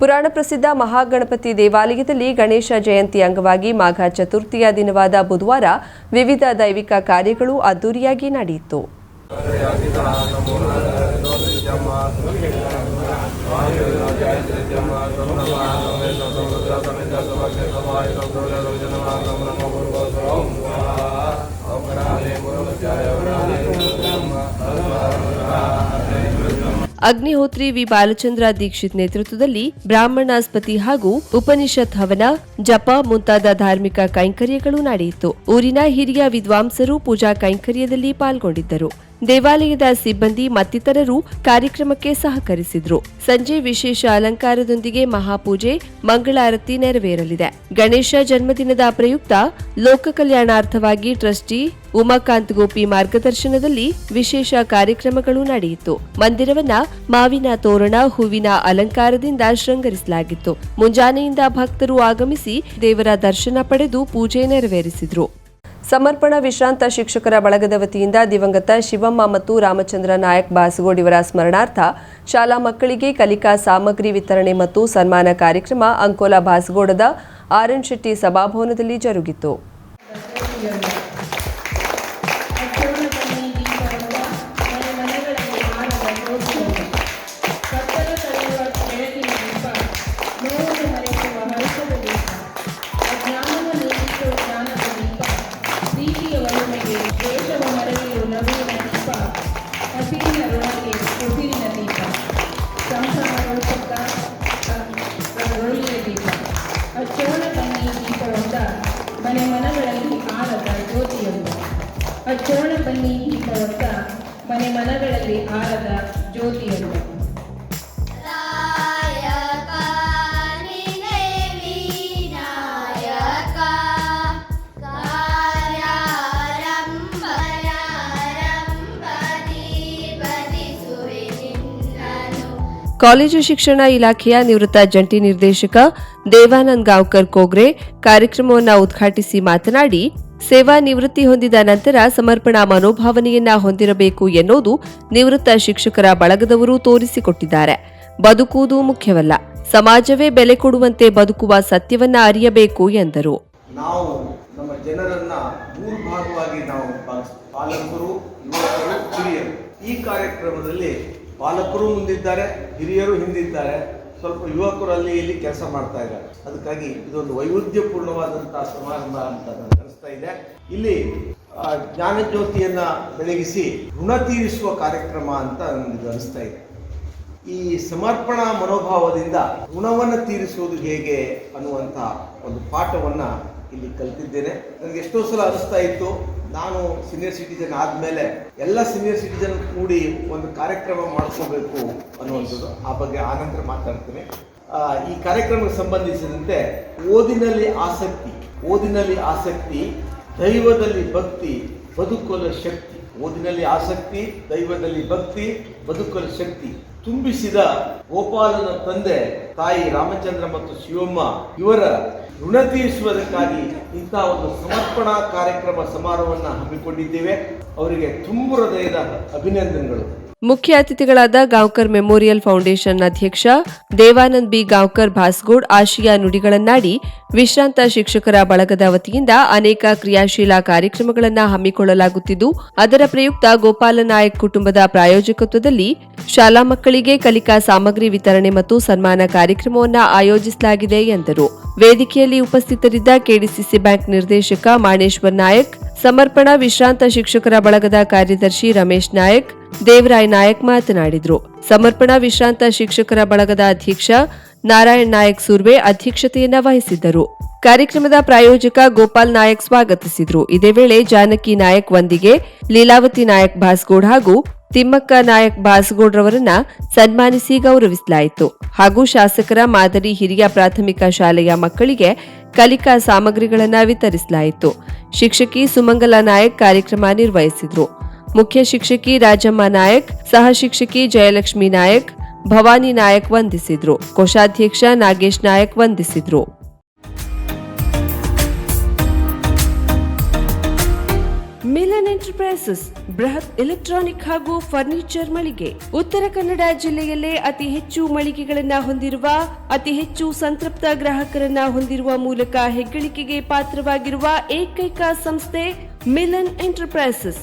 ಪುರಾಣ ಪ್ರಸಿದ್ಧ ಮಹಾಗಣಪತಿ ದೇವಾಲಯದಲ್ಲಿ ಗಣೇಶ ಜಯಂತಿ ಅಂಗವಾಗಿ ಮಾಘ ಚತುರ್ಥಿಯ ದಿನವಾದ ಬುಧವಾರ ವಿವಿಧ ದೈವಿಕ ಕಾರ್ಯಗಳು ಅದ್ದೂರಿಯಾಗಿ ನಡೆಯಿತು. ಅಗ್ನಿಹೋತ್ರಿ ವಿ ಬಾಲಚಂದ್ರ ದೀಕ್ಷಿತ್ ನೇತೃತ್ವದಲ್ಲಿ ಬ್ರಾಹ್ಮಣಾಸ್ಪತಿ ಹಾಗೂ ಉಪನಿಷತ್ ಹವನ, ಜಪ ಮುಂತಾದ ಧಾರ್ಮಿಕ ಕೈಂಕರ್ಯಗಳು ನಡೆಯಿತು. ಊರಿನ ಹಿರಿಯ ವಿದ್ವಾಂಸರು ಪೂಜಾ ಕೈಂಕರ್ಯದಲ್ಲಿ ಪಾಲ್ಗೊಂಡಿದ್ದರು. ದೇವಾಲಯದ ಸಿಬ್ಬಂದಿ ಮತ್ತಿತರರು ಕಾರ್ಯಕ್ರಮಕ್ಕೆ ಸಹಕರಿಸಿದ್ರು. ಸಂಜೆ ವಿಶೇಷ ಅಲಂಕಾರದೊಂದಿಗೆ ಮಹಾಪೂಜೆ, ಮಂಗಳಾರತಿ ನೆರವೇರಲಿದೆ. ಗಣೇಶ ಜನ್ಮದಿನದ ಪ್ರಯುಕ್ತ ಲೋಕ ಕಲ್ಯಾಣಾರ್ಥವಾಗಿ ಟ್ರಸ್ಟಿ ಉಮಾಕಾಂತ್ ಗೋಪಿ ಮಾರ್ಗದರ್ಶನದಲ್ಲಿ ವಿಶೇಷ ಕಾರ್ಯಕ್ರಮಗಳು ನಡೆಯಿತು. ಮಂದಿರವನ್ನ ಮಾವಿನ ತೋರಣ, ಹೂವಿನ ಅಲಂಕಾರದಿಂದ ಶೃಂಗರಿಸಲಾಗಿತ್ತು. ಮುಂಜಾನೆಯಿಂದ ಭಕ್ತರು ಆಗಮಿಸಿ ದೇವರ ದರ್ಶನ ಪಡೆದು ಪೂಜೆ ನೆರವೇರಿಸಿದ್ರು. ಸಮರ್ಪಣಾ ವಿಶ್ರಾಂತ ಶಿಕ್ಷಕರ ಬಳಗದ ವತಿಯಿಂದ ದಿವಂಗತ ಶಿವಮ್ಮ ಮತ್ತು ರಾಮಚಂದ್ರ ನಾಯಕ್ ಬಾಸಗೋಡ್ ಇವರ ಸ್ಮರಣಾರ್ಥ ಶಾಲಾ ಮಕ್ಕಳಿಗೆ ಕಲಿಕಾ ಸಾಮಗ್ರಿ ವಿತರಣೆ ಮತ್ತು ಸನ್ಮಾನ ಕಾರ್ಯಕ್ರಮ ಅಂಕೋಲಾ ಬಾಸಗೋಡದ ಆರ್ ಎನ್ ಶೆಟ್ಟಿ ಸಭಾಭವನದಲ್ಲಿ ಜರುಗಿತು. ಅಚ್ಚೋಣ ಬನ್ನಿ ದೀಪವೊಂದ ಮನೆ ಮನಗಳಲ್ಲಿ ಆರದ ಜ್ಯೋತಿಯೊಂದು ಕಾಲೇಜು ಶಿಕ್ಷಣ ಇಲಾಖೆಯ ನಿವೃತ್ತ ಜಂಟಿ ನಿರ್ದೇಶಕ ದೇವಾನಂದ್ ಗಾಂವ್ಕರ್ ಕೋಗ್ರೆ ಕಾರ್ಯಕ್ರಮವನ್ನು ಉದ್ಘಾಟಿಸಿ ಮಾತನಾಡಿ, ಸೇವಾ ನಿವೃತ್ತಿ ಹೊಂದಿದ ನಂತರ ಸಮರ್ಪಣಾ ಮನೋಭಾವನೆಯನ್ನ ಹೊಂದಿರಬೇಕು ಎನ್ನುವುದು ನಿವೃತ್ತ ಶಿಕ್ಷಕರ ಬಳಗದವರು ತೋರಿಸಿಕೊಟ್ಟಿದ್ದಾರೆ. ಬದುಕುವುದು ಮುಖ್ಯವಲ್ಲ, ಸಮಾಜವೇ ಬೆಲೆ ಕೊಡುವಂತೆ ಬದುಕುವ ಸತ್ಯವನ್ನ ಅರಿಯಬೇಕು ಎಂದರು. ನಾವು ನಮ್ಮ ಜನರನ್ನ ಮೂರು ಭಾಗವಾಗಿ ನಾವು ಪಾಲಕರು ಈ ಕಾರ್ಯಕ್ರಮದಲ್ಲಿ ಪಾಲಕರು ಮುಂದಿದ್ದಾರೆ, ಹಿರಿಯರು ಹಿಂದಿದ್ದಾರೆ. ಸ್ವಲ್ಪ ಯುವಕರು ಅಲ್ಲಿ ಇಲ್ಲಿ ಕೆಲಸ ಮಾಡ್ತಾ ಇದ್ದಾರೆ. ಅದಕ್ಕಾಗಿ ಇದೊಂದು ವೈವಿಧ್ಯಪೂರ್ಣವಾದಂತಹ ಸಮಾರಂಭ ಅಂತ ನನಗೆ ಇದೆ. ಇಲ್ಲಿ ಜ್ಞಾನಜ್ಯೋತಿಯನ್ನು ಜ್ಞಾನಜ್ಯೋತಿಯನ್ನ ಬೆಳಗಿಸಿ ಋಣ ತೀರಿಸುವ ಕಾರ್ಯಕ್ರಮ ಅಂತ ನನಗೆ ಅನಿಸ್ತಾ ಇದೆ. ಈ ಸಮರ್ಪಣಾ ಮನೋಭಾವದಿಂದ ಋಣವನ್ನು ತೀರಿಸುವುದು ಹೇಗೆ ಅನ್ನುವಂಥ ಒಂದು ಪಾಠವನ್ನು ಇಲ್ಲಿ ಕಲ್ತಿದ್ದೇನೆ. ನನಗೆ ಎಷ್ಟೋ ಸಲ ಅನಿಸ್ತಾ ಇತ್ತು. ನಾನು ಸೀನಿಯರ್ ಸಿಟಿಜನ್ ಆದಮೇಲೆ ಎಲ್ಲ ಸೀನಿಯರ್ ಸಿಟಿಜನ್ ಕೂಡಿ ಒಂದು ಕಾರ್ಯಕ್ರಮ ಮಾಡ್ಕೋಬೇಕು ಅನ್ನುವಂಥದ್ದು ಆ ಬಗ್ಗೆ ಆನಂತರ ಮಾತಾಡ್ತೀನಿ. ಈ ಕಾರ್ಯಕ್ರಮಕ್ಕೆ ಸಂಬಂಧಿಸಿದಂತೆ ಓದಿನಲ್ಲಿ ಆಸಕ್ತಿ ಓದಿನಲ್ಲಿ ಆಸಕ್ತಿ, ದೈವದಲ್ಲಿ ಭಕ್ತಿ, ಬದುಕಲು ಶಕ್ತಿ. ಓದಿನಲ್ಲಿ ಆಸಕ್ತಿ, ದೈವದಲ್ಲಿ ಭಕ್ತಿ, ಬದುಕಲು ಶಕ್ತಿ ತುಂಬಿಸಿದ ಗೋಪಾಲನ ತಂದೆ ತಾಯಿ ರಾಮಚಂದ್ರ ಮತ್ತು ಶಿವಮ್ಮ ಇವರ ಋಣ ತೀರಿಸುವುದಕ್ಕಾಗಿ ಇಂತಹ ಒಂದು ಸಮರ್ಪಣಾ ಕಾರ್ಯಕ್ರಮ ಸಮಾರೋಹವನ್ನು ಹಮ್ಮಿಕೊಂಡಿದ್ದೇವೆ. ಅವರಿಗೆ ತುಂಬು ಹೃದಯದ ಅಭಿನಂದನೆಗಳು. ಮುಖ್ಯ ಅತಿಥಿಗಳಾದ ಗಾಂವ್ಕರ್ ಮೆಮೋರಿಯಲ್ ಫೌಂಡೇಶನ್ ಅಧ್ಯಕ್ಷ ದೇವಾನಂದ್ ಬಿ. ಗಾಂವ್ಕರ್ ಭಾಸ್ಗೋಡ್ ಆಶಿಯಾ ನುಡಿಗಳನ್ನಾಡಿ ವಿಶ್ರಾಂತ ಶಿಕ್ಷಕರ ಬಳಗದ ವತಿಯಿಂದ ಅನೇಕ ಕ್ರಿಯಾಶೀಲ ಕಾರ್ಯಕ್ರಮಗಳನ್ನು ಹಮ್ಮಿಕೊಳ್ಳಲಾಗುತ್ತಿದ್ದು, ಅದರ ಪ್ರಯುಕ್ತ ಗೋಪಾಲ ನಾಯಕ್ ಕುಟುಂಬದ ಪ್ರಾಯೋಜಕತ್ವದಲ್ಲಿ ಶಾಲಾ ಮಕ್ಕಳಿಗೆ ಕಲಿಕಾ ಸಾಮಗ್ರಿ ವಿತರಣೆ ಮತ್ತು ಸನ್ಮಾನ ಕಾರ್ಯಕ್ರಮವನ್ನು ಆಯೋಜಿಸಲಾಗಿದೆ ಎಂದರು. ವೇದಿಕೆಯಲ್ಲಿ ಉಪಸ್ಥಿತರಿದ್ದ ಕೆಡಿಸಿಸಿ ಬ್ಯಾಂಕ್ ನಿರ್ದೇಶಕ ಮಾಣೇಶ್ವರ್ ನಾಯಕ್, ಸಮರ್ಪಣಾ ವಿಶ್ರಾಂತ ಶಿಕ್ಷಕರ ಬಳಗದ ಕಾರ್ಯದರ್ಶಿ ರಮೇಶ್ ನಾಯಕ್ ದೇವರಾಯ್ ನಾಯಕ್ ಮಾತನಾಡಿದರು. ಸಮರ್ಪಣಾ ವಿಶ್ರಾಂತ ಶಿಕ್ಷಕರ ಬಳಗದ ಅಧ್ಯಕ್ಷ ನಾರಾಯಣ್ ನಾಯಕ್ ಸುರ್ವೆ ಅಧ್ಯಕ್ಷತೆಯನ್ನ ವಹಿಸಿದ್ದರು. ಕಾರ್ಯಕ್ರಮದ ಪ್ರಾಯೋಜಕ ಗೋಪಾಲ್ ನಾಯಕ್ ಸ್ವಾಗತಿಸಿದರು. ಇದೇ ವೇಳೆ ಜಾನಕಿ ನಾಯಕ್ ವಂದಿಗೆ ಲೀಲಾವತಿ ನಾಯಕ್ ಭಾಸ್ಗೋಡ್ ಹಾಗೂ ತಿಮ್ಮಕ್ಕ ನಾಯಕ್ ಭಾಸ್ಗೌಡ್ರವರನ್ನ ರವರನ್ನ ಸನ್ಮಾನಿಸಿ ಗೌರವಿಸಲಾಯಿತು. ಹಾಗೂ ಶಾಸಕರ ಮಾದರಿ ಹಿರಿಯ ಪ್ರಾಥಮಿಕ ಶಾಲೆಯ ಮಕ್ಕಳಿಗೆ ಕಲಿಕಾ ಸಾಮಗ್ರಿಗಳನ್ನು ವಿತರಿಸಲಾಯಿತು. ಶಿಕ್ಷಕಿ ಸುಮಂಗಲ ನಾಯಕ್ ಕಾರ್ಯಕ್ರಮ ನಿರ್ವಹಿಸಿದ್ರು. ಮುಖ್ಯ ಶಿಕ್ಷಕಿ ರಾಜಮ್ಮ ನಾಯಕ್, ಸಹ ಶಿಕ್ಷಕಿ ಜಯಲಕ್ಷ್ಮಿ ನಾಯಕ್, ಭವಾನಿ ನಾಯಕ್ ವಂದಿಸಿದ್ರು. ಕೋಶಾಧ್ಯಕ್ಷ ನಾಗೇಶ್ ನಾಯಕ್ ವಂದಿಸಿದ್ರು. ಮಿಲನ್ ಎಂಟರ್ಪ್ರೈಸಸ್, ಬೃಹತ್ ಎಲೆಕ್ಟ್ರಾನಿಕ್ ಹಾಗೂ ಫರ್ನಿಚರ್ ಮಳಿಗೆ. ಉತ್ತರ ಕನ್ನಡ ಜಿಲ್ಲೆಯಲ್ಲೇ ಅತಿ ಹೆಚ್ಚು ಮಳಿಗೆಗಳನ್ನು ಹೊಂದಿರುವ, ಅತಿ ಹೆಚ್ಚು ಸಂತೃಪ್ತ ಗ್ರಾಹಕರನ್ನ ಹೊಂದಿರುವ ಮೂಲಕ ಹೆಗ್ಗಳಿಕೆಗೆ ಪಾತ್ರವಾಗಿರುವ ಏಕೈಕ ಸಂಸ್ಥೆ ಮಿಲನ್ ಎಂಟರ್ಪ್ರೈಸಸ್.